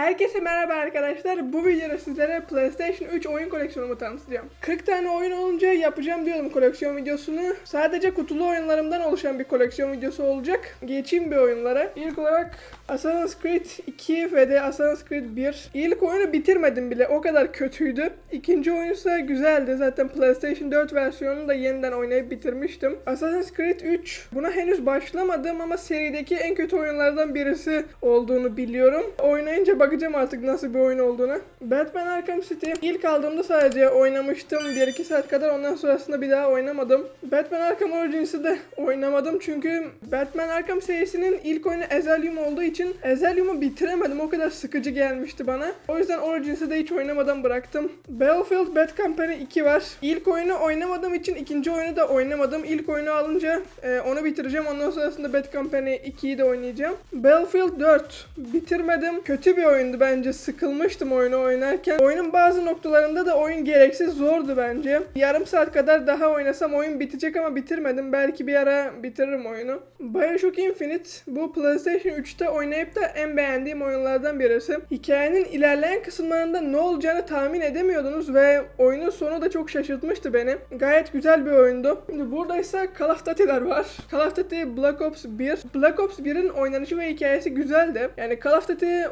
Herkese merhaba arkadaşlar. Bu videoda sizlere PlayStation 3 oyun koleksiyonumu tanıtacağım. 40 tane oyun olunca yapacağım diyordum koleksiyon videosunu. Sadece kutulu oyunlarımdan oluşan bir koleksiyon videosu olacak. Geçeyim bir oyunlara. İlk olarak Assassin's Creed 2 ve de Assassin's Creed 1. İlk oyunu bitirmedim bile. O kadar kötüydü. İkinci oyun ise güzeldi. Zaten PlayStation 4 versiyonunu da yeniden oynayıp bitirmiştim. Assassin's Creed 3 buna henüz başlamadım ama serideki en kötü oyunlardan birisi olduğunu biliyorum. Oynayınca bakacağım artık nasıl bir oyun olduğunu. Batman Arkham City ilk aldığımda sadece oynamıştım 1-2 saat kadar ondan sonrasında bir daha oynamadım. Batman Arkham Origins'i de oynamadım çünkü Batman Arkham serisinin ilk oyunu Ezelium olduğu için Ezelium'u bitiremedim. O kadar sıkıcı gelmişti bana. O yüzden Origins'i de hiç oynamadan bıraktım. Battlefield Bad Company 2 var. İlk oyunu oynamadığım için ikinci oyunu da oynamadım. İlk oyunu alınca e, onu bitireceğim. Ondan sonrasında Bad Company 2'yi de oynayacağım. Battlefield 4 bitirmedim. Kötü bir oyundu bence. Sıkılmıştım oyunu oynarken. Oyunun bazı noktalarında da oyun gereksiz zordu bence. Yarım saat kadar daha oynasam oyun bitecek ama bitirmedim. Belki bir ara bitiririm oyunu. Bioshock Infinite bu PlayStation 3'te oynayıp da en beğendiğim oyunlardan birisi. Hikayenin ilerleyen kısımlarında ne olacağını tahmin edemiyordunuz ve oyunun sonu da çok şaşırtmıştı beni. Gayet güzel bir oyundu. Şimdi burada ise Call of Duty'ler var. Call of Duty Black Ops 1. Black Ops 1'in oynanışı ve hikayesi güzeldi. Yani Call of Duty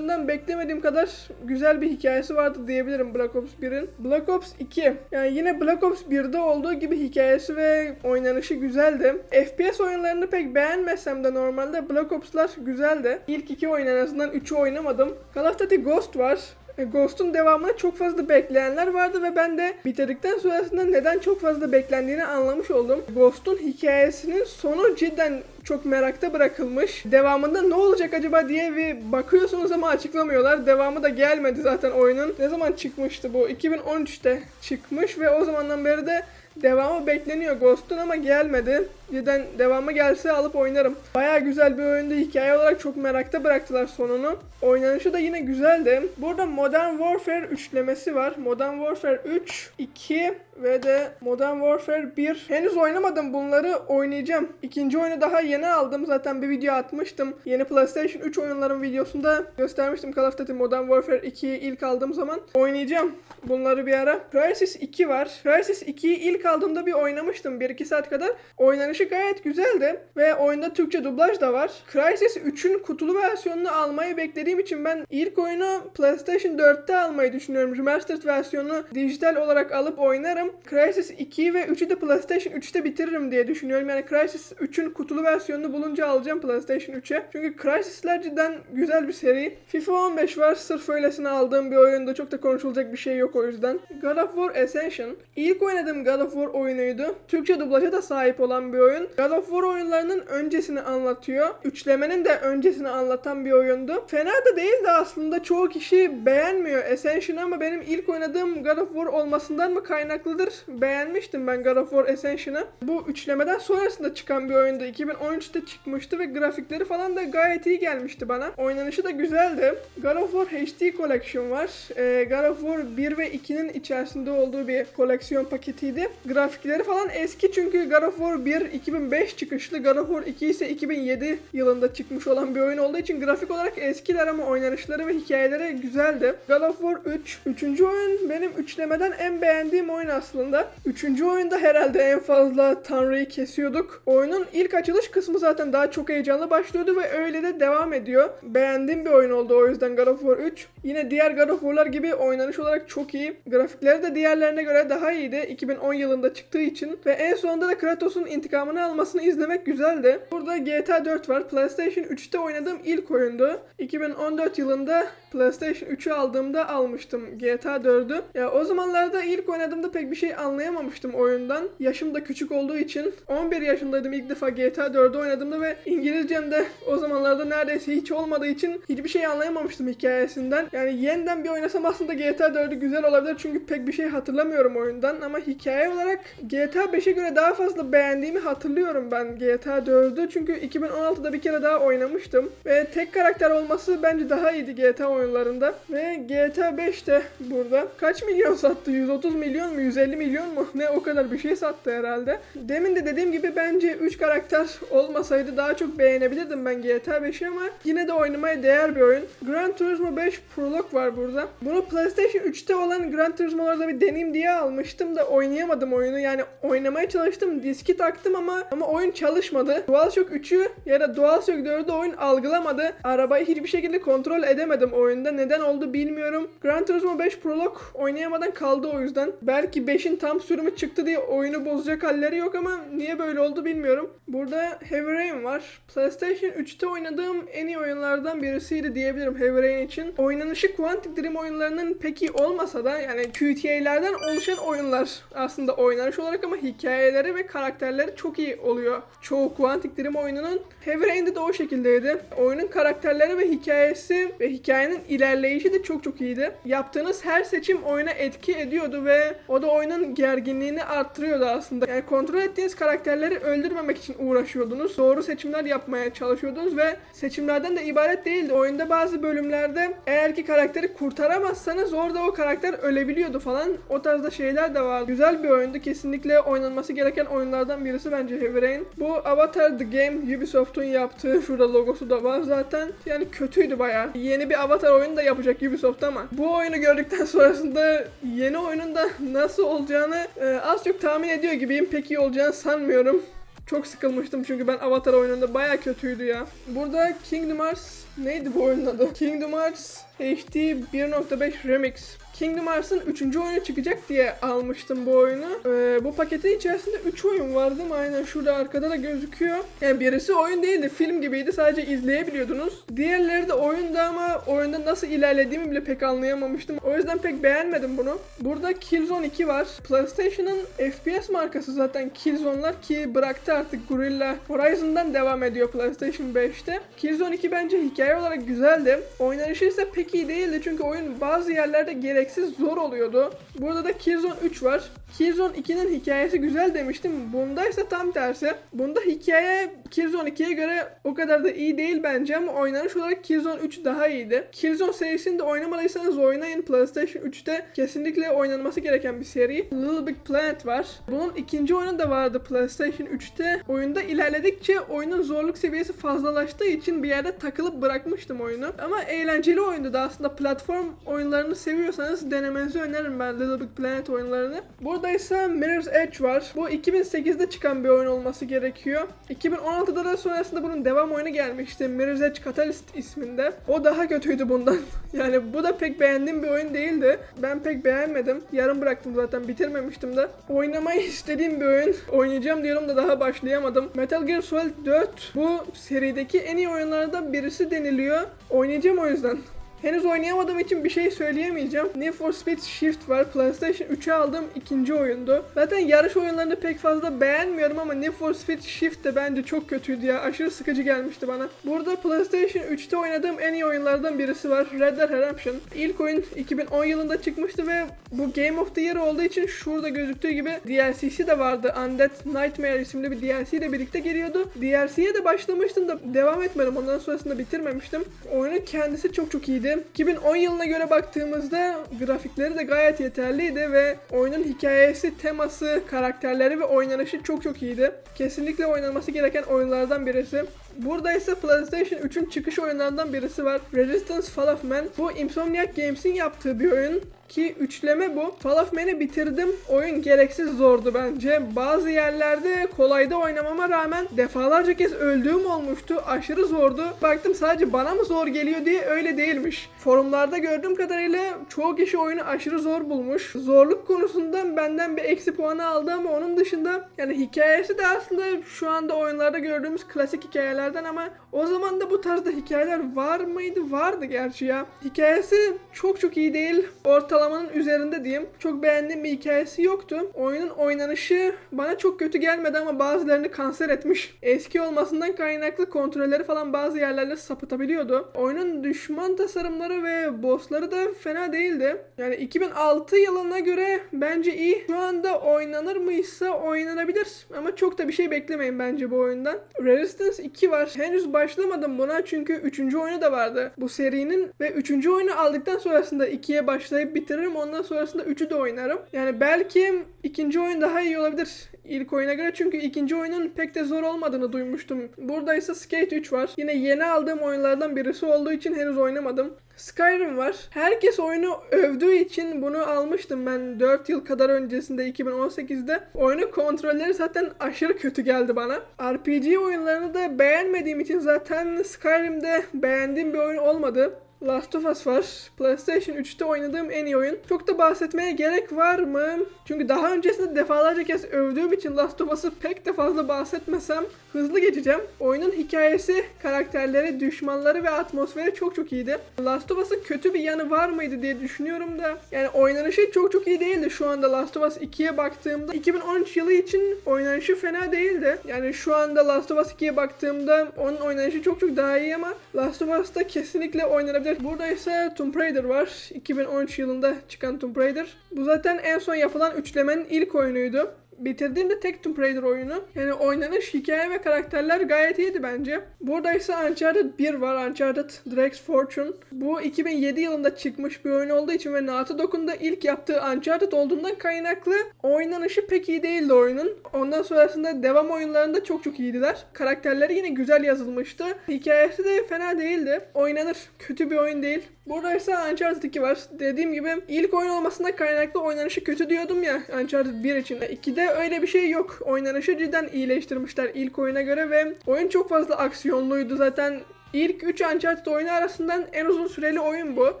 oyunlarından beklemediğim kadar güzel bir hikayesi vardı diyebilirim Black Ops 1'in. Black Ops 2. Yani yine Black Ops 1'de olduğu gibi hikayesi ve oynanışı güzeldi. FPS oyunlarını pek beğenmesem de normalde Black Ops'lar güzeldi. İlk iki oyun en azından 3'ü oynamadım. Call of Duty Ghost var. E, Ghost'un devamını çok fazla bekleyenler vardı ve ben de bitirdikten sonrasında neden çok fazla beklendiğini anlamış oldum. Ghost'un hikayesinin sonu cidden çok merakta bırakılmış. Devamında ne olacak acaba diye bir bakıyorsunuz ama açıklamıyorlar. Devamı da gelmedi zaten oyunun. Ne zaman çıkmıştı bu? 2013'te çıkmış ve o zamandan beri de Devamı bekleniyor Ghost'un ama gelmedi. Cidden devamı gelse alıp oynarım. Baya güzel bir oyundu. Hikaye olarak çok merakta bıraktılar sonunu. Oynanışı da yine güzeldi. Burada Modern Warfare üçlemesi var. Modern Warfare 3, 2 ve de Modern Warfare 1. Henüz oynamadım bunları. Oynayacağım. İkinci oyunu daha yeni aldım. Zaten bir video atmıştım. Yeni PlayStation 3 oyunların videosunda göstermiştim Call of Duty Modern Warfare 2'yi ilk aldığım zaman. Oynayacağım bunları bir ara. Crysis 2 var. Crysis 2'yi ilk aldığımda bir oynamıştım 1-2 saat kadar. Oynanışı gayet güzeldi ve oyunda Türkçe dublaj da var. Crysis 3'ün kutulu versiyonunu almayı beklediğim için ben ilk oyunu PlayStation 4'te almayı düşünüyorum. Remastered versiyonunu dijital olarak alıp oynarım. Crysis 2'yi ve 3'ü de PlayStation 3'te bitiririm diye düşünüyorum. Yani Crysis 3'ün kutulu versiyonunu bulunca alacağım PlayStation 3'e. Çünkü Crysis'ler cidden güzel bir seri. FIFA 15 var. Sırf öylesine aldığım bir oyunda çok da konuşulacak bir şey yok o yüzden. God of War Ascension. İlk oynadığım God of War oyunuydu. Türkçe dublaja da sahip olan bir oyun. God of War oyunlarının öncesini anlatıyor. Üçlemenin de öncesini anlatan bir oyundu. Fena da değildi aslında. Çoğu kişi beğenmiyor Ascension ama benim ilk oynadığım God of War olmasından mı kaynaklıdır? Beğenmiştim ben God of War Ascension'ı. Bu üçlemeden sonrasında çıkan bir oyundu. 2013'te çıkmıştı ve grafikleri falan da gayet iyi gelmişti bana. Oynanışı da güzeldi. God of War HD Collection var. Ee, God of War 1 ve 2'nin içerisinde olduğu bir koleksiyon paketiydi. Grafikleri falan eski çünkü God of War 1 2005 çıkışlı, God of War 2 ise 2007 yılında çıkmış olan bir oyun olduğu için grafik olarak eskiler ama oynanışları ve hikayeleri güzeldi. God of War 3. Üçüncü oyun benim üçlemeden en beğendiğim oyun aslında. Üçüncü oyunda herhalde en fazla Tanrı'yı kesiyorduk. Oyunun ilk açılış kısmı zaten daha çok heyecanlı başlıyordu ve öyle de devam ediyor. Beğendiğim bir oyun oldu o yüzden God of War 3. Yine diğer God of War'lar gibi oynanış olarak çok iyi. Grafikleri de diğerlerine göre daha iyiydi. 2010 yılında çıktığı için. Ve en sonunda da Kratos'un intikamını almasını izlemek güzeldi. Burada GTA 4 var. PlayStation 3'te oynadığım ilk oyundu. 2014 yılında PlayStation 3'ü aldığımda almıştım GTA 4'ü. Ya o zamanlarda ilk oynadığımda pek bir şey anlayamamıştım oyundan. Yaşım da küçük olduğu için 11 yaşındaydım ilk defa GTA 4'ü oynadığımda ve İngilizcem de o zamanlarda neredeyse hiç olmadığı için hiçbir şey anlayamamıştım hikayesinden. Yani yeniden bir oynasam aslında GTA 4'ü güzel olabilir çünkü pek bir şey hatırlamıyorum oyundan ama hikaye olarak GTA 5'e göre daha fazla beğendiğimi hatırlıyorum ben GTA 4'ü. Çünkü 2016'da bir kere daha oynamıştım. Ve tek karakter olması bence daha iyiydi GTA oyunlarında. Ve GTA 5 de burada. Kaç milyon sattı? 130 milyon mu? 150 milyon mu? Ne o kadar bir şey sattı herhalde. Demin de dediğim gibi bence 3 karakter olmasaydı daha çok beğenebilirdim ben GTA 5'i ama yine de oynamaya değer bir oyun. Gran Turismo 5 Prolog var burada. Bunu PlayStation 3'te olan Gran Turismo'larda bir deneyim diye almıştım da oynayamadım oyunu. Yani oynamaya çalıştım, diski taktım ama ama oyun çalışmadı. DualShock 3'ü ya da DualShock 4'ü oyun algılamadı. Arabayı hiçbir şekilde kontrol edemedim oyunda. Neden oldu bilmiyorum. Gran Turismo 5 Prolog oynayamadan kaldı o yüzden. Belki 5'in tam sürümü çıktı diye oyunu bozacak halleri yok ama niye böyle oldu bilmiyorum. Burada Heavy Rain var. PlayStation 3'te oynadığım en iyi oyunlardan birisiydi diyebilirim Heavy Rain için. Oynanışı Quantic Dream oyunlarının pek iyi olmasa da yani QTA'lerden oluşan oyunlar aslında oynanış olarak ama hikayeleri ve karakterleri çok iyi oluyor. Çoğu Quantic Dream oyununun Heavy Rain'de de o şekildeydi. Oyunun karakterleri ve hikayesi ve hikayenin ilerleyişi de çok çok iyiydi. Yaptığınız her seçim oyuna etki ediyordu ve o da oyunun gerginliğini arttırıyordu aslında. Yani kontrol ettiğiniz karakterleri öldürmemek için uğraşıyordunuz. Doğru seçimler yapmaya çalışıyordunuz ve seçimlerden de ibaret değildi. Oyunda bazı bölümlerde eğer ki karakteri kurtaramazsanız orada o karakter ölebiliyordu falan. O tarzda şeyler de vardı. Güzel bir oyundu. Kesinlikle oynanması gereken oyunlardan birisi bence Heavy Rain. Bu Avatar The Game Ubisoft'un yaptığı şurada logosu da var zaten. Yani kötüydü bayağı. Yeni bir Avatar oyunu da yapacak Ubisoft ama bu oyunu gördükten sonrasında yeni oyunun da nasıl olacağını e, az çok tahmin ediyor gibiyim. Pek iyi olacağını sanmıyorum. Çok sıkılmıştım çünkü ben Avatar oyununda baya kötüydü ya. Burada Kingdom Hearts neydi bu oyunun adı? Kingdom Hearts HD 1.5 Remix. Kingdom Hearts'ın 3. oyunu çıkacak diye almıştım bu oyunu. Ee, bu paketin içerisinde 3 oyun vardı mı? Aynen şurada arkada da gözüküyor. Yani birisi oyun değildi, film gibiydi. Sadece izleyebiliyordunuz. Diğerleri de oyunda ama oyunda nasıl ilerlediğimi bile pek anlayamamıştım. O yüzden pek beğenmedim bunu. Burada Killzone 2 var. PlayStation'ın FPS markası zaten Killzone'lar ki bıraktı artık Guerrilla Horizon'dan devam ediyor PlayStation 5'te. Killzone 2 bence hikaye olarak güzeldi. Oynanışı ise pek iyi değildi çünkü oyun bazı yerlerde gereksiz zor oluyordu. Burada da Killzone 3 var. Killzone 2'nin hikayesi güzel demiştim. Bunda ise tam tersi. Bunda hikaye Killzone 2'ye göre o kadar da iyi değil bence ama oynanış olarak Killzone 3 daha iyiydi. Killzone serisini de oynamadıysanız oynayın. PlayStation 3'te kesinlikle oynanması gereken bir seri. Little Big Planet var. Bunun ikinci oyunu da vardı PlayStation 3'te. Oyunda ilerledikçe oyunun zorluk seviyesi fazlalaştığı için bir yerde takılıp bırakmıştım oyunu. Ama eğlenceli oyundu da aslında platform oyunlarını seviyorsanız denemenizi öneririm ben Little Big Planet oyunlarını. Burada ise Mirror's Edge var. Bu 2008'de çıkan bir oyun olması gerekiyor. 2016'da da sonrasında bunun devam oyunu gelmişti. Mirror's Edge Catalyst isminde. O daha kötüydü bundan. yani bu da pek beğendiğim bir oyun değildi. Ben pek beğenmedim. Yarım bıraktım zaten bitirmemiştim de. Oynamayı istediğim bir oyun. Oynayacağım diyorum da daha başlayamadım. Metal Gear Solid 4 bu serideki en iyi oyunlardan birisi deniliyor. Oynayacağım o yüzden. Henüz oynayamadığım için bir şey söyleyemeyeceğim. Need for Speed Shift var. PlayStation 3'e aldığım ikinci oyundu. Zaten yarış oyunlarını pek fazla beğenmiyorum ama Need for Speed Shift de bence çok kötüydü ya. Aşırı sıkıcı gelmişti bana. Burada PlayStation 3'te oynadığım en iyi oyunlardan birisi var. Red Dead Redemption. İlk oyun 2010 yılında çıkmıştı ve bu Game of the Year olduğu için şurada gözüktüğü gibi DLC'si de vardı. Undead Nightmare isimli bir DLC ile birlikte geliyordu. DLC'ye de başlamıştım da devam etmedim. Ondan sonrasında bitirmemiştim. Oyunun kendisi çok çok iyiydi. 2010 yılına göre baktığımızda grafikleri de gayet yeterliydi ve oyunun hikayesi, teması, karakterleri ve oynanışı çok çok iyiydi. Kesinlikle oynanması gereken oyunlardan birisi. Burada ise PlayStation 3'ün çıkış oyunlarından birisi var. Resistance Fall of Man. Bu Insomniac Games'in yaptığı bir oyun ki üçleme bu. Fall of Man'i bitirdim. Oyun gereksiz zordu bence. Bazı yerlerde kolayda oynamama rağmen defalarca kez öldüğüm olmuştu. Aşırı zordu. Baktım sadece bana mı zor geliyor diye öyle değilmiş. Forumlarda gördüğüm kadarıyla çoğu kişi oyunu aşırı zor bulmuş. Zorluk konusunda benden bir eksi puanı aldı ama onun dışında yani hikayesi de aslında şu anda oyunlarda gördüğümüz klasik hikayeler oyunlardan ama o zaman da bu tarzda hikayeler var mıydı? Vardı gerçi ya. Hikayesi çok çok iyi değil. Ortalamanın üzerinde diyeyim. Çok beğendiğim bir hikayesi yoktu. Oyunun oynanışı bana çok kötü gelmedi ama bazılarını kanser etmiş. Eski olmasından kaynaklı kontrolleri falan bazı yerlerde sapıtabiliyordu. Oyunun düşman tasarımları ve bossları da fena değildi. Yani 2006 yılına göre bence iyi. Şu anda oynanır mıysa oynanabilir. Ama çok da bir şey beklemeyin bence bu oyundan. Resistance 2 var. Henüz başlamadım buna çünkü 3. oyunu da vardı bu serinin. Ve 3. oyunu aldıktan sonrasında 2'ye başlayıp bitiririm. Ondan sonrasında 3'ü de oynarım. Yani belki ikinci oyun daha iyi olabilir ilk oyuna göre. Çünkü ikinci oyunun pek de zor olmadığını duymuştum. Burada ise Skate 3 var. Yine yeni aldığım oyunlardan birisi olduğu için henüz oynamadım. Skyrim var. Herkes oyunu övdüğü için bunu almıştım ben 4 yıl kadar öncesinde 2018'de. Oyunun kontrolleri zaten aşırı kötü geldi bana. RPG oyunlarını da beğenmediğim için zaten Skyrim'de beğendiğim bir oyun olmadı. Last of Us var. PlayStation 3'te oynadığım en iyi oyun. Çok da bahsetmeye gerek var mı? Çünkü daha öncesinde defalarca kez övdüğüm için Last of Us'ı pek de fazla bahsetmesem hızlı geçeceğim. Oyunun hikayesi, karakterleri, düşmanları ve atmosferi çok çok iyiydi. Last of Us'ın kötü bir yanı var mıydı diye düşünüyorum da yani oynanışı çok çok iyi değildi şu anda Last of Us 2'ye baktığımda. 2013 yılı için oynanışı fena değildi. Yani şu anda Last of Us 2'ye baktığımda onun oynanışı çok çok daha iyi ama Last of Us'ta kesinlikle oynanabilir. Burada ise Tomb Raider var. 2013 yılında çıkan Tomb Raider. Bu zaten en son yapılan üçlemenin ilk oyunuydu. Bitirdiğim de tek Tomb Raider oyunu. Yani oynanış, hikaye ve karakterler gayet iyiydi bence. Burada ise Uncharted 1 var. Uncharted Drake's Fortune. Bu 2007 yılında çıkmış bir oyun olduğu için ve Naughty Dog'un da ilk yaptığı Uncharted olduğundan kaynaklı oynanışı pek iyi değildi oyunun. Ondan sonrasında devam oyunlarında çok çok iyiydiler. Karakterleri yine güzel yazılmıştı. Hikayesi de fena değildi. Oynanır. Kötü bir oyun değil. Burada ise Uncharted 2 var. Dediğim gibi ilk oyun olmasından kaynaklı oynanışı kötü diyordum ya Uncharted 1 için. 2'de öyle bir şey yok. Oynanışı cidden iyileştirmişler ilk oyuna göre ve oyun çok fazla aksiyonluydu. Zaten İlk 3 Uncharted oyunu arasından en uzun süreli oyun bu.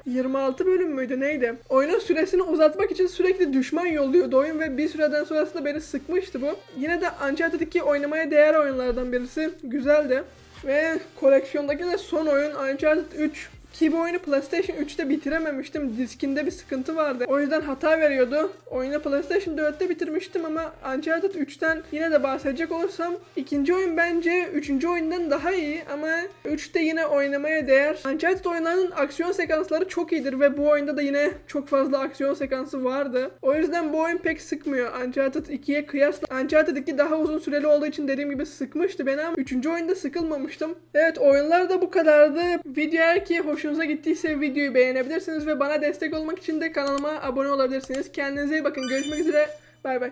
26 bölüm müydü neydi? Oyunun süresini uzatmak için sürekli düşman yolluyordu oyun ve bir süreden sonrasında beni sıkmıştı bu. Yine de Uncharted 2 oynamaya değer oyunlardan birisi. Güzeldi. Ve koleksiyondaki de son oyun Uncharted 3. Ki bu oyunu PlayStation 3'te bitirememiştim. Diskinde bir sıkıntı vardı. O yüzden hata veriyordu. Oyunu PlayStation 4'te bitirmiştim ama Uncharted 3'ten yine de bahsedecek olursam ikinci oyun bence üçüncü oyundan daha iyi ama 3'te yine oynamaya değer. Uncharted oyunlarının aksiyon sekansları çok iyidir ve bu oyunda da yine çok fazla aksiyon sekansı vardı. O yüzden bu oyun pek sıkmıyor. Uncharted 2'ye kıyasla Uncharted 2 daha uzun süreli olduğu için dediğim gibi sıkmıştı beni ama 3. oyunda sıkılmamıştım. Evet oyunlar da bu kadardı. Video eğer ki hoşunuza gittiyse videoyu beğenebilirsiniz ve bana destek olmak için de kanalıma abone olabilirsiniz. Kendinize iyi bakın. Görüşmek üzere. Bay bay.